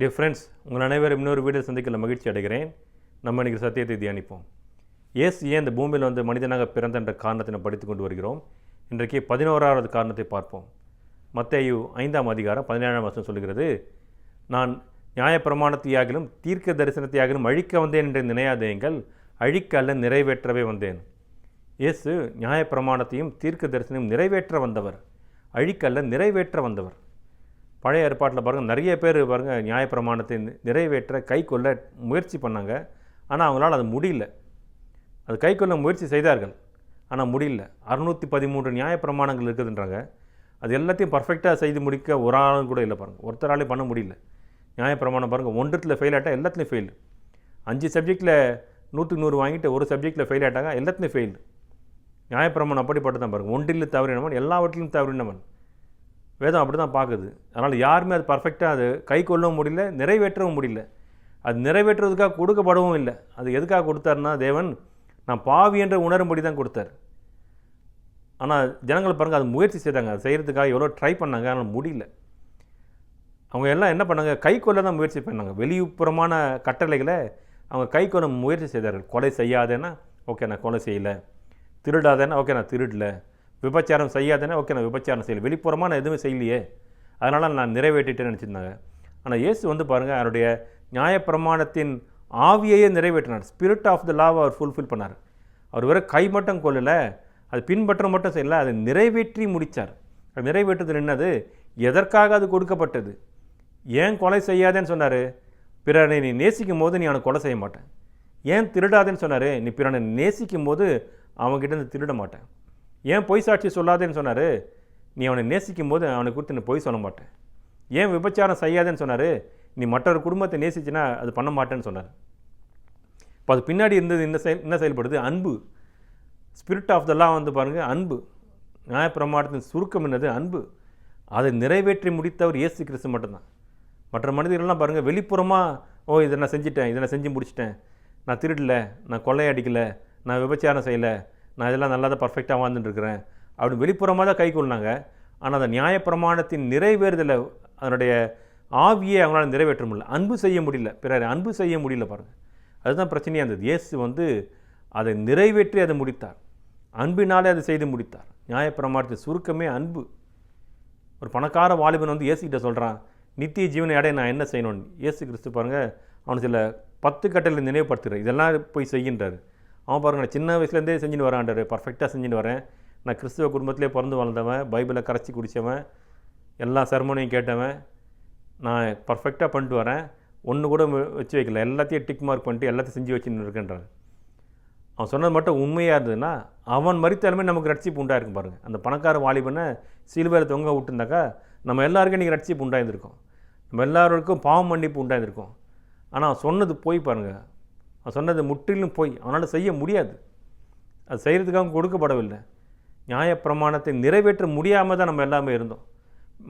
Dear friends உங்கள் அனைவரும் இன்னொரு வீடியோ சந்திக்கல மகிழ்ச்சி அடைகிறேன். நம்ம இன்றைக்கி சத்தியத்தை தியானிப்போம். ஏஸ் ஏன் இந்த பூமியில் வந்து மனிதனாக பிறந்த என்ற காரணத்தை நாம் படித்து கொண்டு வருகிறோம்? இன்றைக்கு பதினோராவது காரணத்தை பார்ப்போம். மத்தையு ஐந்தாம் அதிகாரம் பதினேழாம் வருஷம் சொல்கிறது நான் நியாயப்பிரமாணத்தையாகிலும் தீர்க்க தரிசனத்தையாகிலும் அழிக்க வந்தேன் என்று நினையாதேங்கள் அழிக்க அல்ல நிறைவேற்றவே வந்தேன். இயேசு நியாயப்பிரமாணத்தையும் தீர்க்க தரிசனையும் நிறைவேற்ற வந்தவர். அழிக்க அல்ல நிறைவேற்ற வந்தவர். பழைய ஏற்பாட்டில் பாருங்கள் நிறைய பேர் பாருங்கள் நியாயப்பிரமாணத்தை நிறைவேற்ற கை கொள்ள முயற்சி பண்ணாங்க. ஆனால் அவங்களால அது முடியல. அது கை கொள்ள முயற்சி செய்தார்கள். ஆனால் முடியல. அறுநூற்றி பதிமூன்று நியாயப்பிரமாணங்கள் இருக்குதுன்றாங்க. அது எல்லாத்தையும் பர்ஃபெக்டாக செய்து முடிக்க ஒரு ஆளும் கூட இல்லை பாருங்கள் ஒருத்தராலையும் பண்ண முடியல. நியாயப்பிரமாணம் பாருங்கள் ஒன்றத்தில் ஃபெயில் ஆகிட்டா எல்லாத்துலேயும் ஃபெயில் அஞ்சு சப்ஜெக்டில் நூற்றுக்கு நூறு வாங்கிட்டு ஒரு சப்ஜெக்டில் ஃபெயில் ஆகிட்டாங்க எல்லாத்துலேயும் ஃபெயில் நியாயப்பிரமாணம் அப்படிப்பட்டு தான் பாருங்கள் ஒன்றில் தவறினவன் எல்லாவற்றிலும் தவறினவன். வேதம் அப்படி தான் பார்க்குது. அதனால் யாருமே அது பர்ஃபெக்டாக அது கை கொள்ளவும் முடியல நிறைவேற்றவும் முடியல. அது நிறைவேற்றுறதுக்காக கொடுக்கப்படவும் இல்லை. அது எதுக்காக கொடுத்தாருன்னா தேவன் நான் பாவி என்ற உணரும்படி தான் கொடுத்தார். ஆனால் ஜனங்கள் பாருங்கள் அது முயற்சி செய்தாங்க. அது செய்கிறதுக்காக எவ்வளோ ட்ரை பண்ணாங்க ஆனால் முடியல. அவங்க எல்லாம் என்ன பண்ணாங்க கை கொள்ள தான் முயற்சி பண்ணாங்க. வெளிப்புறமான கட்டளைகளை அவங்க கை கொள்ள முயற்சி செய்தார்கள். கொலை செய்யாதேன்னா ஓகே நான் கொலை செய்யலை. திருடாதேன்னா ஓகே நான் திருடலை. விபச்சாரம் செய்யாதேன்னா ஓகே நான் விபச்சாரம் செய்யலை. வெளிப்புறமாக நான் எதுவுமே செய்யலையே. அதனால் நான் நிறைவேற்றிட்டேன்னு நினச்சிருந்தாங்க. ஆனால் இயேசு வந்து பாருங்கள் அவருடைய நியாயப்பிரமாணத்தின் ஆவியையே நிறைவேற்றினார். ஸ்பிரிட் ஆஃப் த லாவை அவர் ஃபுல்ஃபில் பண்ணார். அவர் வெறும் கை மட்டும் கொள்ளலை அது பின்பற்ற மட்டும் செய்யல அதை நிறைவேற்றி முடித்தார் அது நிறைவேற்றுதல் என்னது? எதற்காக அது கொடுக்கப்பட்டது? ஏன் கொலை செய்யாதேன்னு சொன்னார். பிறனை நீ நேசிக்கும் போது நீ அவனை கொலை செய்ய மாட்டேன். ஏன் திருடாதேன்னு சொன்னார்? நீ பிறனை நேசிக்கும் போது அவங்ககிட்ட திருட மாட்டேன். ஏன் பொய் சாட்சி சொல்லாதேன்னு சொன்னார்? நீ அவனை நேசிக்கும் போது அவனை குறித்து நீ பொய் சொல்ல மாட்டேன். ஏன் விபச்சாரம் செய்யாதேன்னு சொன்னார்? நீ மற்றொரு குடும்பத்தை நேசிச்சினா அது பண்ண மாட்டேன்னு சொன்னார். இப்போ அது பின்னாடி இருந்தது என்ன செயல் என்ன செயல்படுது? அன்பு. ஸ்பிரிட் ஆஃப் த லா வந்து பாருங்கள் அன்பு. நியாயப்பிரமாணத்தின் சுருக்கம் என்னது? அன்பு. அதை நிறைவேற்றி முடித்தவர் இயேசு கிறிஸ்து மட்டும்தான். மற்ற மனிதர்கள்லாம் பாருங்கள் வெளிப்புறமாக ஓ இதை நான் செஞ்சிட்டேன் இதை நான் செஞ்சு முடிச்சிட்டேன். நான் திருடலை நான் கொள்ளையடிக்கலை நான் விபச்சாரம் செய்யலை நான் இதெல்லாம் நல்லா தான் பர்ஃபெக்டாக வாழ்ந்துட்டுருக்கிறேன். அப்படின்னு வெளிப்புறமாக தான் கை கொள்ளாங்க ஆனால் அந்த நியாயப்பிரமாணத்தின் நிறைவேறுதலை அதனுடைய ஆவியை அவங்களால் நிறைவேற்ற முடியல. அன்பு செய்ய முடியல. பிறர் அன்பு செய்ய முடியல பாருங்கள் அதுதான் பிரச்சனையாக இருந்தது. இயேசு வந்து அதை நிறைவேற்றி அதை முடித்தார். அன்பினாலே அதை செய்து முடித்தார். நியாயப்பிரமாணத்தின் சுருக்கமே அன்பு. ஒரு பணக்கார வாலிபன் வந்து இயேசுகிட்ட சொல்கிறான் நித்திய ஜீவனை அடைய நான் என்ன செய்யணும்னு இயேசு கிறிஸ்து பாருங்கள் அவனை சில பத்து கட்டளை நினைவுபடுத்துகிறார் இதெல்லாம் போய் செய்கின்றார். அவன் பாருங்க நான் சின்ன வயசுலேருந்தே செஞ்சுட்டு வரான்டாரு பர்ஃபெக்டாக செஞ்சுட்டு வரேன். நான் கிறிஸ்துவ குடும்பத்திலே பிறந்து வளர்ந்தவன் பைபிளை கரைச்சி குடித்தவன் எல்லா செரமோனியும் கேட்டவன் நான் பர்ஃபெக்டாக பண்ணிட்டு வரேன். ஒன்று கூட வச்சு வைக்கல. எல்லாத்தையும் டிக் மார்க் பண்ணிட்டு எல்லாத்தையும் செஞ்சு வச்சுன்னு இருக்கின்றான் அவன் சொன்னது மட்டும் உண்மையாக இருந்ததுன்னா அவன் மறித்தாலுமே நமக்கு ரட்சிப்பு உண்டாயிருக்கும் பாருங்கள் அந்த பணக்கார வாலிபனை சிலுவையில் தொங்க விட்டுருந்தாக்கா நம்ம எல்லாருக்கும் இன்றைக்கி ரட்சிப்பு உண்டாயிருந்திருக்கும். நம்ம எல்லாருக்கும் பாவம் மன்னிப்பு உண்டாயிருந்திருக்கும். ஆனால் அவன் சொன்னது போய் பாருங்கள் அவன் சொன்னது முற்றிலும் போய். அவனால் செய்ய முடியாது. அது செய்கிறதுக்காக கொடுக்கப்படவில்லை. நியாயப்பிரமாணத்தை நிறைவேற்ற முடியாமல் தான் நம்ம எல்லாமே இருந்தோம்.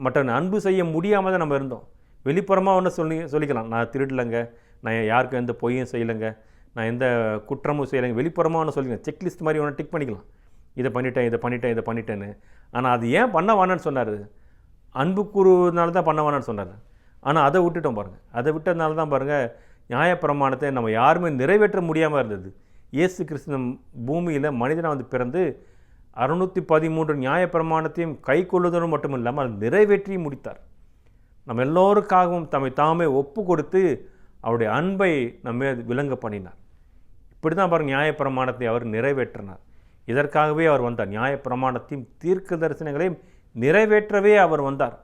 மற்ற அன்பு செய்ய முடியாமல் தான் நம்ம இருந்தோம். வெளிப்புறமாக ஒன்று சொல்லி சொல்லிக்கலாம். நான் திருடலைங்க. நான் யாருக்கும் எந்த பொய்யும் செய்யலைங்க. நான் எந்த குற்றமும் செய்யலைங்க. வெளிப்புறமாக ஒன்று சொல்லிக்கலாம். செக்லிஸ்ட் மாதிரி ஒன்று டிக் பண்ணிக்கலாம். இதை பண்ணிட்டேன் இதை பண்ணிட்டேன் இதை பண்ணிட்டேன்னு. ஆனால் அது ஏன் பண்ண வேணான்னு சொன்னார்? அன்பு கூறுவதனால தான் பண்ண வேணான்னு சொன்னார். ஆனால் அதை விட்டுட்டோம் பாருங்கள் அதை விட்டதுனால தான் பாருங்கள் நியாயப்பிரமாணத்தை நம்ம யாருமே நிறைவேற்ற முடியாமல் இருந்தது. இயேசு கிறிஸ்தன் பூமியில் மனிதனாக வந்து பிறந்து அறுநூற்றி பதிமூன்று நியாயப்பிரமாணத்தையும் கை கொள்ளுதலும் மட்டும் இல்லாமல் அதை நிறைவேற்றி முடித்தார். நம்ம எல்லோருக்காகவும் தம்மை தாமே ஒப்பு கொடுத்து அவருடைய அன்பை நம்ம விளங்க பண்ணினார். இப்படி தான் பாருங்க நியாயப்பிரமாணத்தை அவர் நிறைவேற்றினார். இதற்காகவே அவர் வந்தார். நியாயப்பிரமாணத்தையும் தீர்க்க தரிசனங்களையும் நிறைவேற்றவே அவர் வந்தார்.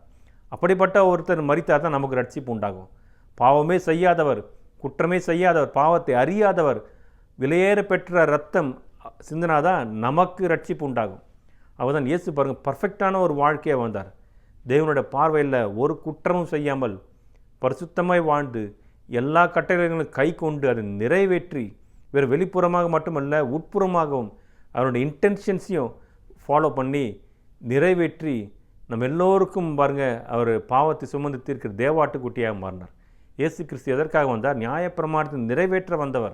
அப்படிப்பட்ட ஒருத்தர் மறித்தார் தான் நமக்கு ரட்சிப்பு உண்டாகும். பாவமே செய்யாதவர் குற்றமே செய்யாதவர் பாவத்தை அறியாதவர் விலையேற பெற்ற ரத்தம் சிந்தனாதான் நமக்கு ரட்சிப்பு உண்டாகும். அவர் தான் இயேசு பாருங்கள் பர்ஃபெக்டான ஒரு வாழ்க்கையை வந்தார் தேவனுடைய பார்வையில் ஒரு குற்றமும் செய்யாமல் பரிசுத்தமாய் வாழ்ந்து எல்லா கட்டளைகளும் கை கொண்டு அதை நிறைவேற்றி வேறு வெளிப்புறமாக மட்டுமல்ல உட்புறமாகவும் அவருடைய இன்டென்ஷன்ஸையும் ஃபாலோ பண்ணி நிறைவேற்றி நம்ம எல்லோருக்கும் பாருங்க அவர் பாவத்தை சுமந்து தீர்க்கிற தேவாட்டுக்குட்டியாக மாறினார். இயேசு கிறிஸ்து எதற்காக வந்தார்? நியாயப்பிரமாணத்தை நிறைவேற்ற வந்தவர்.